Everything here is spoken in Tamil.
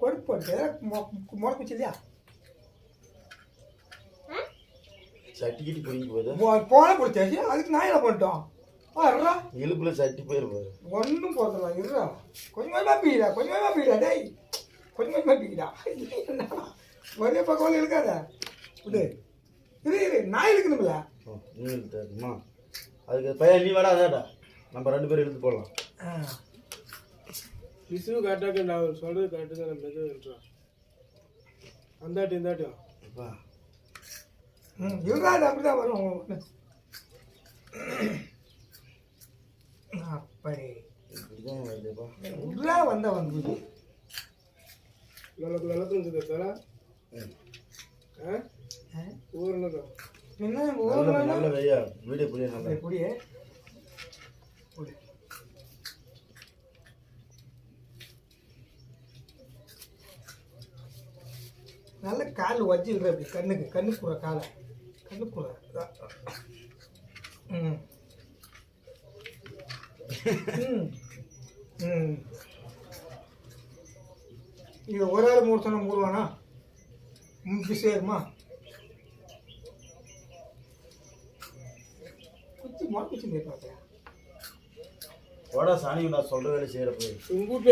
கொழுப்பு போட்டு முளைப்பிச்சு இல்லையா சட்டி கிட்டி பிடிங்கி போகுது போன பிடிச்சாச்சு அதுக்கு நான் என்ன பண்ணிட்டோம்? வர்றா இழுப்புல சட்டி போயிருப்பாரு ஒன்றும் போதும் இருடா. கொஞ்சம் கொஞ்சமாக பீடா கொஞ்சம் கொஞ்சமாக பீடா டேய். கொஞ்சம் கொஞ்சமாக பீடா ஒரே பக்கம் இருக்காத விடு. இரு இரு நான் இழுக்கணும்ல. நீ இழுத்தாருமா அதுக்கு பையன் நீ வேடா அதாடா நம்ம ரெண்டு பேரும் இழுத்து போடலாம். விசு கரெக்டாக நான் சொல்றது கரெக்டு தான் நம்ம எதுவும் விட்டுறோம் அந்தாட்டி இந்தாட்டியும் அப்பா ம் அது அப்படி தான் வரும். அப்படி இப்படிதான் வருதுப்பா. உள்ளே வந்த வந்து நல்ல நல்ல தூங்குது சார் ம். ஆ? ஊர்னதும் என்ன நல்ல ஊர்ல நல்ல வெய்யா வீடியோ புரிய நல்லா? நல்ல கால் வச்சிடுற அப்படி கண்ணுக்கு கண்ணுக்குற காலை. கண்ணுக்குற ம். ம். இது ஒரு ஆள் மூணு சொன்ன மூடுவானா முப்பி சேருமா குச்சி போடா சாணி நான் சொல்ற வேலை செய்யற போய். உங்கூட்டு